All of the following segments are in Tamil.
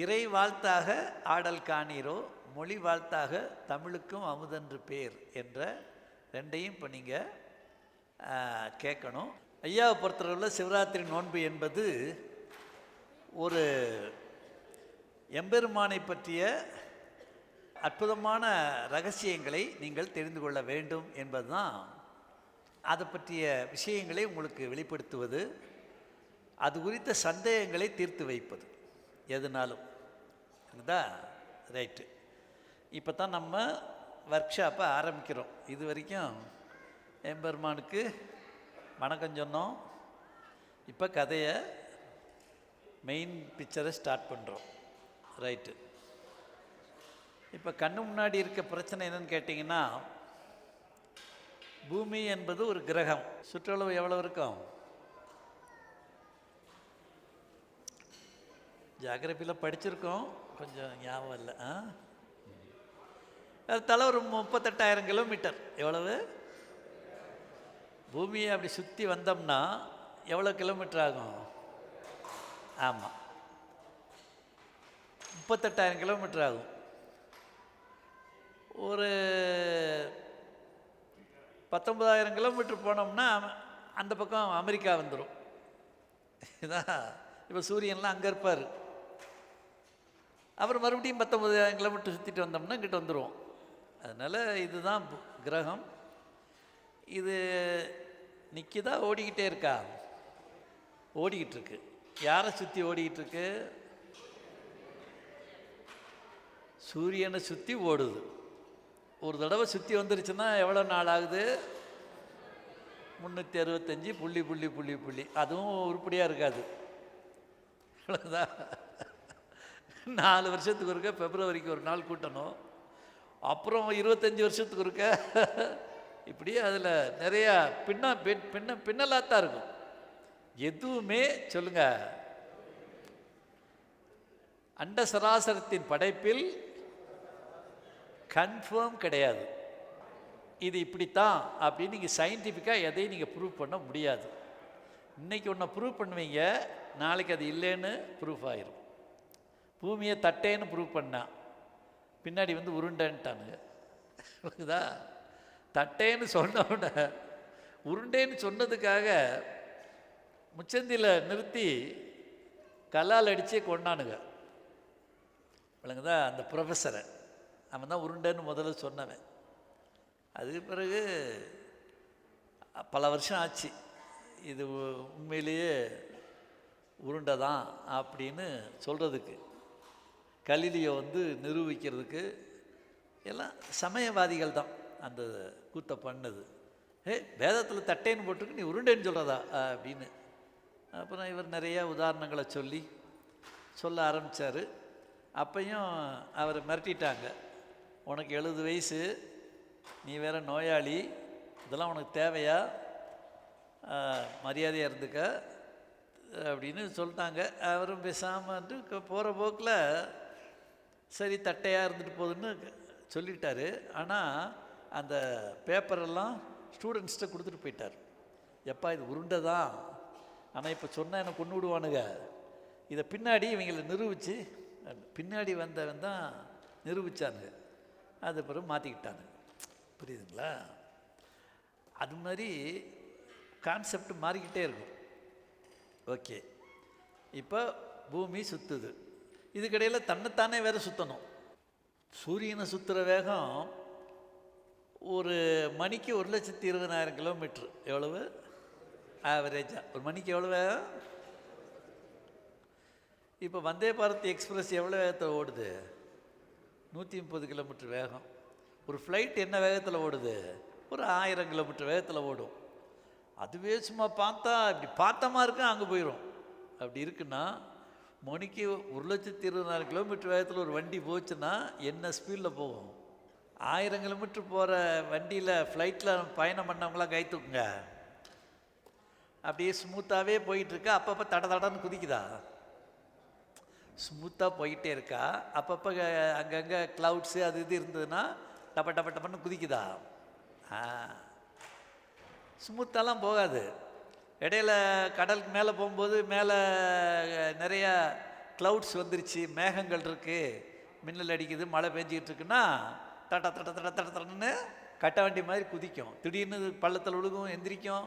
இறை வாழ்த்தாக ஆடல் காணீரோ மொழி வாழ்த்தாக தமிழுக்கும் அமுதன்று பேர் என்ற ரெண்டையும் இப்போ நீங்கள் கேட்கணும். ஐயாவை பொறுத்தளவில் சிவராத்திரி நோன்பு என்பது ஒரு எம்பெருமானை பற்றிய அற்புதமான ரகசியங்களை நீங்கள் தெரிந்து கொள்ள வேண்டும் என்பதுதான் அதை பற்றிய விஷயங்களை உங்களுக்கு வெளிப்படுத்துவது அது குறித்த சந்தேகங்களை தீர்த்து வைப்பது எதுனாலும். இருக்குதா? ரைட்டு இப்போ தான் நம்ம ஒர்க் ஷாப்பை ஆரம்பிக்கிறோம். இது வரைக்கும் எம்பெருமானுக்கு வணக்கம் சொன்னோம். இப்போ கதையை மெயின் பிக்சரை ஸ்டார்ட் பண்ணுறோம் ரைட்டு இப்போ கண்ணு முன்னாடி இருக்க பிரச்சனை என்னன்னு கேட்டிங்கன்னா பூமி என்பது ஒரு கிரகம். சுற்றளவு எவ்வளோ இருக்கும்? ஜாகிரபியில் படிச்சிருக்கோம். கொஞ்சம் ஞாபகம் இல்லை ஆ? அது தலை ஒரு முப்பத்தெட்டாயிரம் கிலோமீட்டர். எவ்வளவு? பூமியை அப்படி சுற்றி வந்தோம்னா எவ்வளோ கிலோமீட்டர் ஆகும்? ஆமாம் முப்பத்தெட்டாயிரம் கிலோமீட்டர் ஆகும். ஒரு பத்தொன்பதாயிரம் கிலோமீட்டர் போனோம்னா அந்த பக்கம் அமெரிக்கா வந்துடும் இதான் இப்போ சூரியன்லாம் அங்கே இருப்பார். அப்புறம் மறுபடியும் பத்தொன்பதாயிரம் கிலோமீட்டர் சுற்றிட்டு வந்தோம்னா இங்கிட்ட வந்துடுவோம் அதனால் இதுதான் கிரகம். இது நிற்கிதா ஓடிக்கிட்டே இருக்கா? ஓடிக்கிட்டு இருக்கு யாரை சுற்றி ஓடிக்கிட்டு இருக்கு சூரியனை சுற்றி ஓடுது. ஒரு தடவை சுற்றி வந்துருச்சுன்னா எவ்வளோ நாள் ஆகுது? முந்நூற்றி அறுபத்தஞ்சி புள்ளி புள்ளி புள்ளி புள்ளி. அதுவும் உருப்படியாக இருக்காது. அவ்வளோதான் நாலு வருஷத்துக்கு ஒருக்க பிப்ரவரிக்கு ஒரு நாள் கூட்டணும். அப்புறம் இருபத்தஞ்சி வருஷத்துக்கு ஒருக்க இப்படியே அதில் நிறையா பின்ன பின் பின்ன பின்னலாக தான் இருக்கும். எதுவுமே சொல்லுங்க. அண்ட சராசரத்தின் படைப்பில் கன்ஃபார்ம் கிடையாது. இது இப்படித்தான் அப்படின்னு நீங்கள் சயின்டிஃபிக்காக எதையும் நீங்கள் ப்ரூவ் பண்ண முடியாது. இன்னைக்கு ஒன்றை ப்ரூவ் பண்ணுவீங்க நாளைக்கு அது இல்லைன்னு ப்ரூஃப் ஆயிரும். பூமியை தட்டேன்னு ப்ரூவ் பண்ணான் பின்னாடி வந்து உருண்டைன்ட்டானுங்க. புரியுதா? தட்டேன்னு சொன்னவன உருண்டேன்னு சொன்னதுக்காக முச்சந்தியில் நிறுத்தி கல்லால் அடித்து கொண்டானுங்க விளங்குதா? அந்த ப்ரொஃபஸரை அவன் தான் உருண்டைன்னு முதல்ல சொன்னவன். அதுக்கு பிறகு பல வருஷம் ஆச்சு. இது உண்மையிலேயே உருண்டை தான் அப்படின்னு சொல்கிறதுக்கு கலிலியோ வந்து நிரூபிக்கிறதுக்கு எல்லாம் சமயவாதிகள் தான் அந்த கூத்தை பண்ணது. ஏ வேதத்தில் தட்டேன்னு போட்டிருக்கு நீ உருண்டைன்னு சொல்கிறதா அப்படின்னு. அப்புறம் இவர் நிறைய உதாரணங்களை சொல்லி சொல்ல ஆரம்பித்தார் அப்பையும் அவரை மிரட்டிட்டாங்க. உனக்கு எழுபது வயசு நீ வேற நோயாளி இதெல்லாம் உனக்கு தேவையா? மரியாதையாக இருந்துக்க அப்படின்னு சொல்லிட்டாங்க. அவரும் பேசாமட்டு போகிற போக்கில் சரி தட்டையாக இருந்துட்டு போகுதுன்னு சொல்லிட்டாரு. ஆனால் அந்த பேப்பரெல்லாம் ஸ்டூடெண்ட்ஸ்கிட்ட கொடுத்துட்டு போயிட்டார். எப்பா இது உருண்டை தான் ஆனால் இப்போ சொன்னால் என்னை கொண்டு விடுவானுங்க? இதை பின்னாடி இவங்களை நிரூபித்து பின்னாடி வந்தவன் தான் நிரூபித்தானுங்க அது பிறகு மாற்றிக்கிட்டானுங்க புரியுதுங்களா? அது மாதிரி கான்செப்ட் மாறிக்கிட்டே இருக்கும். ஓகே இப்போ பூமி சுற்றுது இதுக்கிடையில் தன்னைத்தானே வேற சுற்றணும் சூரியனை சுற்றுற வேகம் ஒரு மணிக்கு ஒரு லட்சத்தி இருபதாயிரம் கிலோமீட்ரு எவ்வளவு? ஆவரேஜாக ஒரு மணிக்கு எவ்வளோ வேகம்? இப்போ வந்தே பாரத் எக்ஸ்பிரஸ் எவ்வளோ வேகத்தில் ஓடுது? நூற்றி முப்பது கிலோமீட்டர் வேகம். ஒரு ஃப்ளைட் என்ன வேகத்தில் ஓடுது? ஒரு ஆயிரம் கிலோமீட்டர் வேகத்தில் ஓடும். அதுவே சும்மா பார்த்தா இப்படி பார்த்தமா இருக்கும் அங்கே போயிடும் அப்படி இருக்குன்னா மணிக்கு ஒரு லட்சத்தி இருபதாயிரம் கிலோமீட்டர் வேகத்தில் ஒரு வண்டி போச்சுன்னா என்ன ஸ்பீடில் போகும்? ஆயிரம் கிலோமீட்டர் போகிற வண்டியில் ஃப்ளைட்டில் பயணம் பண்ணவங்களாம் கை தூக்குங்க. அப்படியே ஸ்மூத்தாகவே போயிட்டுருக்கா. அப்பப்போ தட தடன்னு குதிக்குதா? ஸ்மூத்தாக போயிட்டே இருக்கா. அப்பப்போ அங்கங்கே க்ளவுட்ஸு அது இது இருந்ததுன்னா டப்ப டப்ப டப்பன்னு குதிக்குதா? ஸ்மூத்தாலாம் போகாது. இடையில கடலுக்கு மேலே போகும்போது மேலே நிறையா க்ளவுட்ஸ் வந்துருச்சு மேகங்கள் இருக்குது மின்னல் அடிக்குது மழை பெஞ்சிக்கிட்டு இருக்குன்னா தட்ட தட்ட தட்ட தட்ட தட்டன்னு கட்ட வண்டி மாதிரி குதிக்கும். திடீர்னு பள்ளத்தில் ஒழுகும் எந்திரிக்கும்.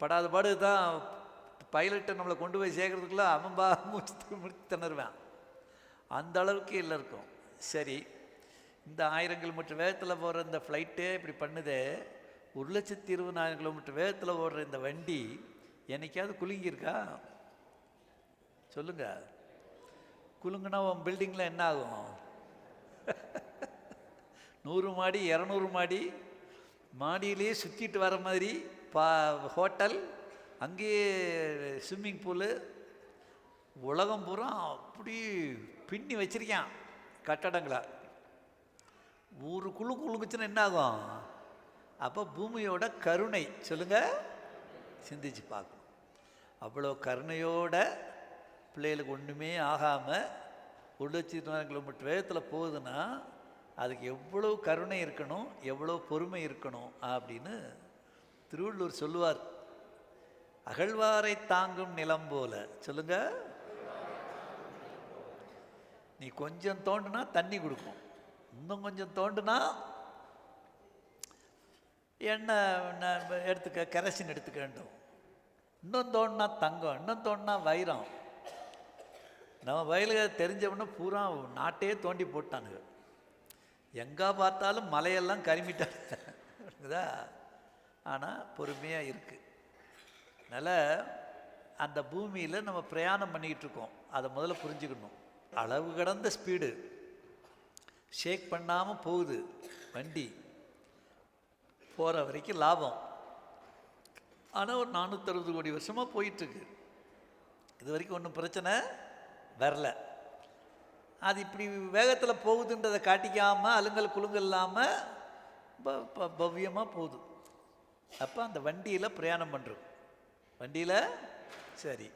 படாத பாடு தான் பைலட்டை நம்மளை கொண்டு போய் சேர்க்கறதுக்குள்ளே அவன்பா முடிச்சு முடிச்சு திணறுவேன். அந்த அளவுக்கு இல்லை இருக்கும். சரி இந்த ஆயிரம் கிலோமீட்டர் வேகத்தில் போகிற இந்த ஃப்ளைட்டே இப்படி பண்ணுது. ஒரு லட்சத்தி இருபதாயிரம் கிலோமீட்டர் வேகத்தில் ஓடுற இந்த வண்டி என்னைக்காவது குலுங்கியிருக்கா? சொல்லுங்க. குலுங்குனா உன் பில்டிங்கில் என்ன ஆகும்? நூறு மாடி இரநூறு மாடி மாடியிலேயே சுற்றிட்டு வர மாதிரி பா ஹோட்டல் அங்கேயே ஸ்விம்மிங் பூலு உலகம் பூரா அப்படி பின்னி வச்சிருக்கான் கட்டடங்களை. ஒரு குழு குழுங்குச்சுன்னா என்ன ஆகும்? அப்போ பூமியோட கருணை. சொல்லுங்க. சிந்திச்சு பார்க்கணும். அவ்வளோ கருணையோட பிள்ளைகளுக்கு ஒன்றுமே ஆகாமல் ஒரு லட்சத்தி நாலு கிலோமீட்டர் வேகத்தில் போகுதுன்னா அதுக்கு எவ்வளோ கருணை இருக்கணும் எவ்வளோ பொறுமை இருக்கணும் அப்படின்னு திருவள்ளூர் சொல்லுவார். அகழ்வாரை தாங்கும் நிலம் போல. சொல்லுங்க. நீ கொஞ்சம் தோண்டுனா தண்ணி கொடுக்கும். இன்னும் கொஞ்சம் தோண்டுனா எண்ணெய் எடுத்துக்க கெரசின் எடுத்துக்க வேண்டும். இன்னும் தோணுனா தங்கம் இன்னும் தோணுனா வைரம். நம்ம வயலுக தெரிஞ்சவொன்னே பூரா நாட்டையே தோண்டி போட்டானுங்க எங்கே பார்த்தாலும் மலையெல்லாம் கருமிட்டானுங்களா ஆனால் பொறுமையாக இருக்குது அதனால் அந்த பூமியில் நம்ம பிரயாணம் பண்ணிக்கிட்டு இருக்கோம். அதை முதல்ல புரிஞ்சுக்கணும். அளவு கடந்த ஸ்பீடு. ஷேக் பண்ணாமல் போகுது வண்டி. போகிற வரைக்கும் லாபம். ஆனால் ஒரு நானூற்றறுபது கோடி வருஷமாக போயிட்டுருக்கு. இது வரைக்கும் ஒன்றும் பிரச்சனை வரல. அது இப்படி வேகத்தில் போகுதுன்றதை காட்டிக்காமல் அலுங்கல் குலுங்கல் இல்லாமல் ப- ப- பவ்யமாக போகுது. அப்போ அந்த வண்டியில் பிரயாணம் பண்ணுறோம் வண்டியில் சரி.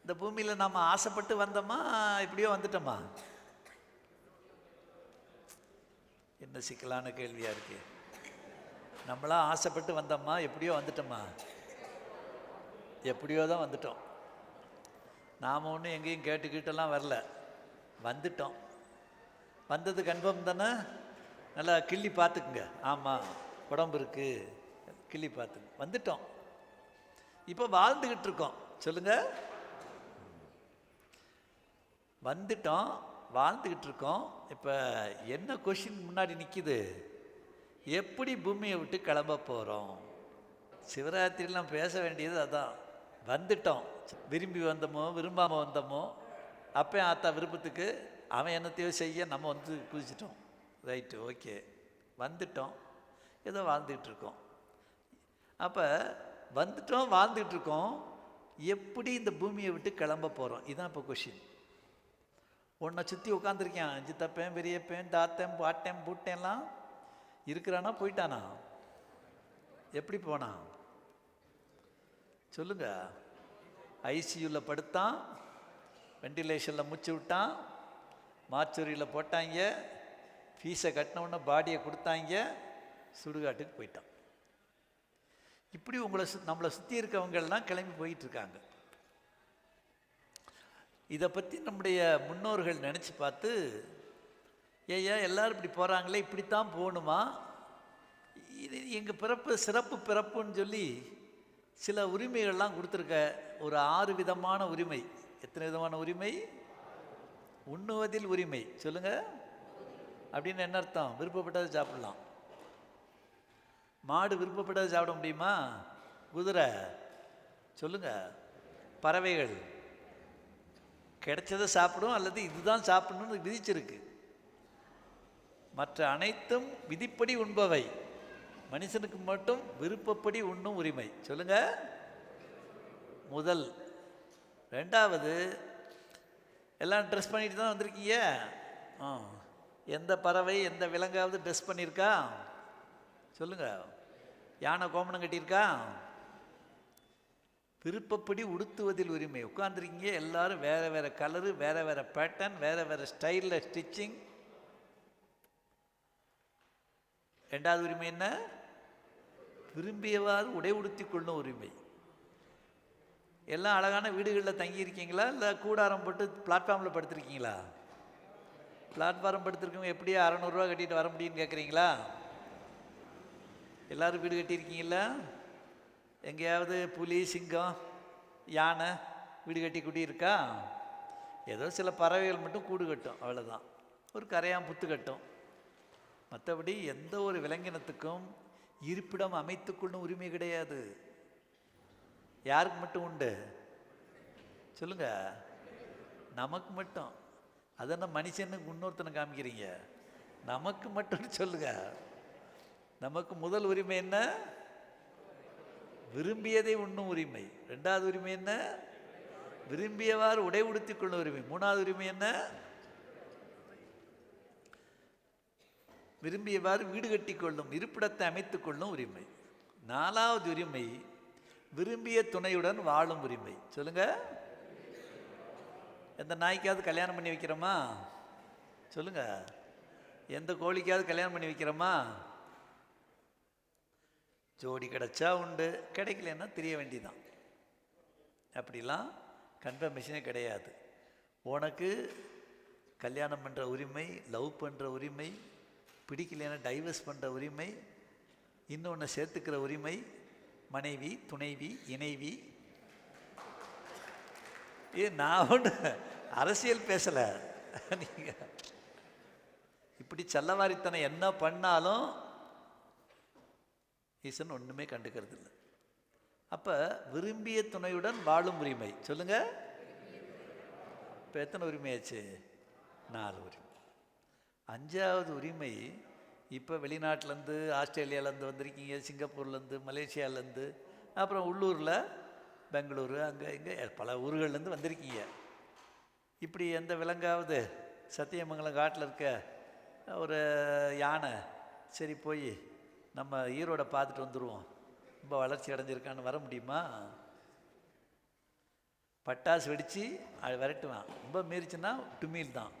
இந்த பூமியில் நாம் ஆசைப்பட்டு வந்தோமா இப்படியோ வந்துட்டோமா? என்ன சிக்கலான கேள்வியாக இருக்குது நம்மளா ஆசைப்பட்டு வந்தோம்மா எப்படியோ வந்துட்டோமா எப்படியோ தான் வந்துட்டோம். நாம் ஒன்றும் எங்கேயும் கேட்டுக்கிட்டெல்லாம் வரல. வந்துட்டோம். வந்தது கன்ஃபார்ம் தானே? நல்லா கிள்ளி பார்த்துக்குங்க. ஆமாம் உடம்பு இருக்குது கிள்ளி பார்த்துங்க வந்துட்டோம். இப்போ வாழ்ந்துக்கிட்டு இருக்கோம். சொல்லுங்கள் வந்துட்டோம் வாழ்ந்துக்கிட்டு இருக்கோம். இப்போ என்ன கொஷின் முன்னாடி நிற்கிது எப்படி பூமியை விட்டு கிளம்ப போகிறோம் சிவராத்திரிலாம் பேச வேண்டியது அதான். வந்துட்டோம். விரும்பி வந்தோமோ விரும்பாமல் வந்தோமோ அப்போ ஆத்தா விருப்பத்துக்கு அவன் என்னத்தையோ செய்ய நம்ம வந்து குதிச்சிட்டோம். Right okay. வந்துட்டோம். ஏதோ வாழ்ந்துக்கிட்டு இருக்கோம் அப்போ வந்துட்டோம் வாழ்ந்துட்டுருக்கோம் எப்படி இந்த பூமியை விட்டு கிளம்ப போகிறோம் இதுதான் இப்போ கொஷின் உன்னை சுற்றி உட்காந்துருக்கேன் அஞ்சு தப்பேன் பெரியப்பேன் தாத்தேன் பாட்டேன் பூட்டேன்லாம் இருக்கிறானா போயிட்டானா? எப்படி போனான் சொல்லுங்க. ஐசியூவில் படுத்தான் வெண்டிலேஷனில் மூச்சு விட்டான் மாச்சூரியில் போட்டாங்க ஃபீஸை கட்டினவுடனே பாடியை கொடுத்தாங்க சுடுகாட்டுக்கு போயிட்டான். இப்படி உங்களை சு நம்மளை சுற்றி இருக்கவங்கெல்லாம் கிளம்பி போயிட்டுருக்காங்க. இதை பற்றி நம்முடைய முன்னோர்கள் நினச்சி பார்த்து ஏய்யா எல்லாரும் இப்படி போகிறாங்களே இப்படித்தான் போகணுமா இது எங்கள் பிறப்பு சிறப்பு பிறப்புன்னு சொல்லி சில உரிமைகள்லாம் கொடுத்துருக்க ஒரு ஆறு விதமான உரிமை. எத்தனை விதமான உரிமை? உண்ணுவதில் உரிமை. சொல்லுங்க. அப்படின்னு என்ன அர்த்தம்? விருப்பப்பட்டதை சாப்பிடலாம். மாடு விருப்பப்பட்டதை சாப்பிட முடியுமா? குதிரை. சொல்லுங்க. பறவைகள். கிடைச்சதை சாப்பிடும் அல்லது இதுதான் சாப்பிடணும்னு விதிச்சிருக்கு. மற்ற அனைத்தும் விதிப்படி உண்பவை. மனுஷனுக்கு மட்டும் விருப்பப்படி உண்ணும் உரிமை. சொல்லுங்க. முதல். ரெண்டாவது எல்லாம் ட்ரெஸ் பண்ணிட்டு தான் வந்திருக்கீங்க? ஆ. எந்த பறவை எந்த விலங்காவது ட்ரெஸ் பண்ணியிருக்கா? சொல்லுங்க. யானை கோமணம் கட்டியிருக்கா? விருப்பப்படி உடுத்துவதில் உரிமை. உட்காந்துருக்கீங்க எல்லாரும் வேறு வேறு கலரு வேறு வேறு பேட்டர்ன் வேறு வேறு ஸ்டைலில் ஸ்டிச்சிங் ரெண்டாவது உரிமை என்ன? விரும்பியவாறு உடை உடுத்தி கொள்ளும் உரிமை. எல்லாம் அழகான வீடுகளில் தங்கியிருக்கீங்களா? இல்லை கூடாரம் போட்டு பிளாட்ஃபார்மில் படுத்திருக்கீங்களா? பிளாட்ஃபார்ம் படுத்திருக்கவங்க எப்படியே அறநூறுரூவா கட்டிட்டு வர முடியும்னு கேட்குறீங்களா எல்லோரும் வீடு கட்டியிருக்கீங்களா? எங்கேயாவது புலி சிங்கம் யானை வீடு கட்டி குடி இருக்கா ஏதோ சில பறவைகள் மட்டும் கூடு கட்டும் அவ்வளோதான் ஒரு கரையான் புத்து கட்டும். மற்றபடி எந்த ஒரு விலங்கினத்துக்கும் இருப்பிடம் அமைத்துக்கொள்ளும் உரிமை கிடையாது. யாருக்கு மட்டும் உண்டு? சொல்லுங்க. நமக்கு மட்டும். அதென்ன மனுஷனுக்கு இன்னொருத்தனை காமிக்கிறீங்க? நமக்கு மட்டும் சொல்லுங்க. நமக்கு முதல் உரிமை என்ன? விரும்பியதை உண்ணும் உரிமை. ரெண்டாவது உரிமை என்ன? விரும்பியவாறு உடை உடுத்திக் கொள்ளும் உரிமை. மூணாவது உரிமை என்ன? விரும்பியவாறு வீடு கட்டி கொள்ளும் இருப்பிடத்தை அமைத்து கொள்ளும் உரிமை. நாலாவது உரிமை விரும்பிய துணையுடன் வாழும் உரிமை. சொல்லுங்க. எந்த நாய்க்காவது கல்யாணம் பண்ணி வைக்கிறோமா? சொல்லுங்க. எந்த கோழிக்காவது கல்யாணம் பண்ணி வைக்கிறோமா? ஜோடி கிடைச்சா உண்டு கிடைக்கலன்னா தெரிய வேண்டிதான். அப்படிலாம் கன்ஃபர்மேஷனே கிடையாது. உனக்கு கல்யாணம் பண்ணுற உரிமை லவ் பண்ணுற உரிமை பிடிக்கலைன்னா டைவர்ஸ் பண்ணுற உரிமை இன்னொன்று சேர்த்துக்கிற உரிமை மனைவி துணைவி இணைவி. ஏ நான் ஒன்று அரசியல் பேசலை. நீங்கள் இப்படி செல்லவாரித்தனம் என்ன பண்ணாலும் ஈசன் ஒன்றுமே கண்டுக்கிறது இல்லை. அப்போ விரும்பிய துணையுடன் வாழும் உரிமை. சொல்லுங்க. இப்போ எத்தனை உரிமையாச்சு? நாலு உரிமை. அஞ்சாவது உரிமை இப்போ வெளிநாட்டிலேருந்து ஆஸ்திரேலியாவிலேருந்து வந்திருக்கீங்க சிங்கப்பூர்லேருந்து மலேசியாவிலேருந்து அப்புறம் உள்ளூரில் பெங்களூரு அங்கே இங்கே பல ஊர்கள்லேருந்து வந்திருக்கீங்க. இப்படி எந்த விலங்காவது சத்தியமங்கலம் காட்டில் இருக்க ஒரு யானை சரி போய் நம்ம ஈரோட பார்த்துட்டு வந்துடுவோம் ரொம்ப வளர்ச்சி அடைஞ்சிருக்கான்னு வர முடியுமா? பட்டாசு வெடித்து அது விரட்டுவான். ரொம்ப மீறிச்சுன்னா டுமீல் தான்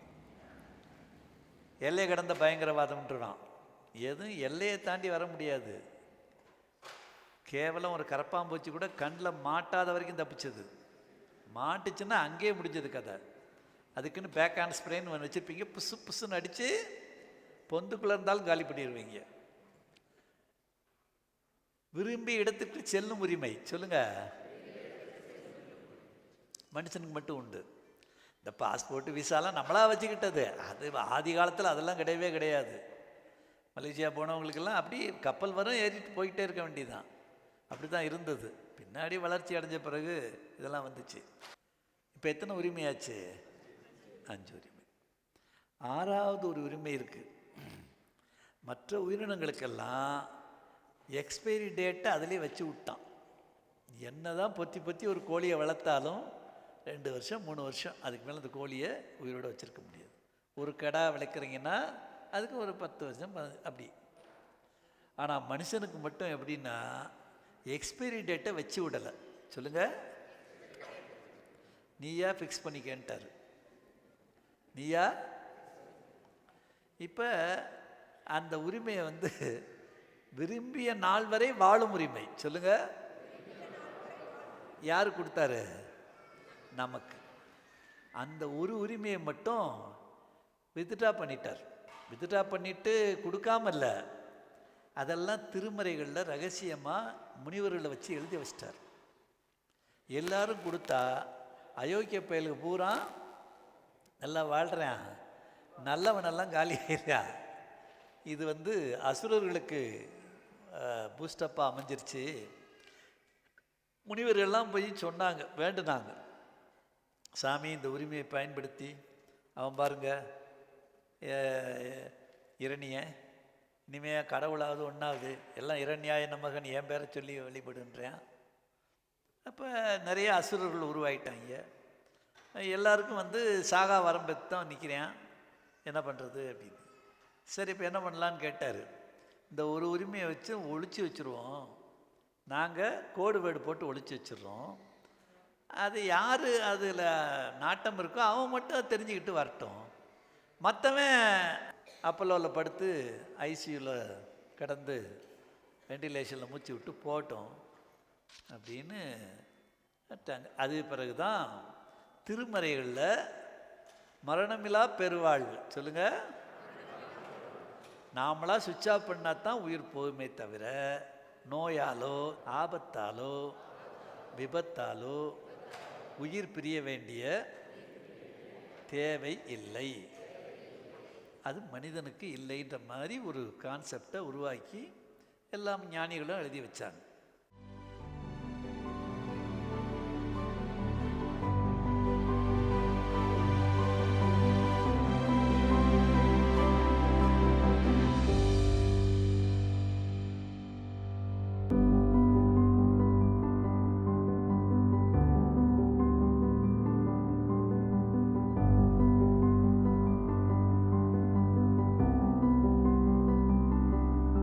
எல்லை கடந்த பயங்கரவாதம்ன்றான். எதுவும் எல்லையை தாண்டி வர முடியாது. கேவலம் ஒரு கரப்பாம்பூச்சி கூட கண்ணில் மாட்டாத வரைக்கும் தப்பிச்சது. மாட்டுச்சுன்னா அங்கேயே முடிஞ்சது கதை. அதுக்குன்னு பேக் ஆன் ஸ்ப்ரேன்னு ஒன்று வச்சுருப்பீங்க. புசு புசுன்னு அடித்து பொந்துக்குள்ளே இருந்தாலும் காலி பண்ணிடுவீங்க விரும்பி இடத்துக்கு செல்லும் உரிமை. சொல்லுங்க. மனுஷனுக்கு மட்டும் உண்டு. இந்த பாஸ்போர்ட் விசாலாம் நம்மளாக வச்சுக்கிட்டது. அது ஆதி காலத்தில் அதெல்லாம் கிடையவே கிடையாது. மலேசியா போனவங்களுக்கெல்லாம் அப்படி கப்பல் வரும் ஏறிட்டு போயிட்டே இருக்க வேண்டியதுதான். அப்படி தான் இருந்தது. பின்னாடி வளர்ச்சி அடைஞ்ச பிறகு இதெல்லாம் வந்துச்சு. இப்போ எத்தனை உரிமையாச்சு? அஞ்சு உரிமை. ஆறாவது ஒரு உரிமை இருக்குது மற்ற உயிரினங்களுக்கெல்லாம் எக்ஸ்பைரி டேட்டை அதிலே வச்சு விட்டான். என்ன தான் பொத்தி பொத்தி ஒரு கோழியை வளர்த்தாலும் ரெண்டு வருஷம் மூணு வருஷம். அதுக்கு மேலே அந்த கோழியை உயிரோடு வச்சுருக்க முடியாது. ஒரு கடா வளர்க்குறீங்கன்னா அதுக்கு ஒரு பத்து வருஷம் அப்படி. ஆனால் மனுஷனுக்கு மட்டும் எப்படின்னா எக்ஸ்பைரி டேட்டை வச்சு விடலை. சொல்லுங்கள் நீயா ஃபிக்ஸ் பண்ணிக்கன்ட்டார். நீயா? இப்போ அந்த உரிமையை வந்து விரும்பிய நாள் வரை வாழும் உரிமை. சொல்லுங்கள் யார் கொடுத்தாரு? நமக்கு. அந்த ஒரு உரிமையை மட்டும் வித்ட்ரா பண்ணிட்டார். வித்ட்ரா பண்ணிட்டு கொடுக்காமல்ல. அதெல்லாம் திருமறைகளில் ரகசியமாக முனிவர்களை வச்சு எழுதி வச்சிட்டார். எல்லாரும் கொடுத்தா அயோக்கிய பயலுக்கு பூரா நல்லா வாழ்கிறேன் நல்லவனெல்லாம் காலி ஆயிடுறான் இது வந்து அசுரர்களுக்கு பூஸ்டப்பாக அமைஞ்சிருச்சு. முனிவர்கள்லாம் போய் சொன்னாங்க வேண்டுனாங்க. சாமி இந்த உரிமையை பயன்படுத்தி அவன் பாருங்க இரணிய இனிமே கடவுளாவது ஒன்றாவது எல்லாம் இரண்யாய மகன் என் பேரை சொல்லி வழிபடுன்றேன். அப்போ நிறைய அசுரர்கள் உருவாயிட்டாங்க. எல்லாருக்கும் வந்து சாகா வரம்பெத்து தான் நிற்கிறேன் என்ன பண்ணுறது அப்படின்னு. சரி இப்போ என்ன பண்ணலான்னு கேட்டார். இந்த ஒரு உரிமையை வச்சு ஒழிச்சு வச்சுருவோம். நாங்கள் கோடு வேடு போட்டு ஒழிச்சு வச்சிடுறோம். அது யார் அதில் நாட்டம் இருக்கோ அவன் மட்டும் தெரிஞ்சுக்கிட்டு வரட்டும். மற்றவன் அப்பல்லோவில் படுத்து ஐசியூவில் கிடந்து வெண்டிலேஷனில் மூச்சு விட்டு போட்டோம் அப்படின்னு விட்டாங்க அது பிறகு தான் திருமறைகளில் மரணமில்லா பெருவாழ்வு. சொல்லுங்கள் நாமளாக சுவிட்ச் ஆஃப் பண்ணால் தான் உயிர் போகுமே தவிர நோயாலோ ஆபத்தாலோ விபத்தாலோ உயிர் பிரிய வேண்டிய தேவை இல்லை. அது மனிதனுக்கு இல்லைன்ற மாதிரி ஒரு கான்செப்டை உருவாக்கி எல்லாம் ஞானிகளும் எழுதி வச்சாங்க.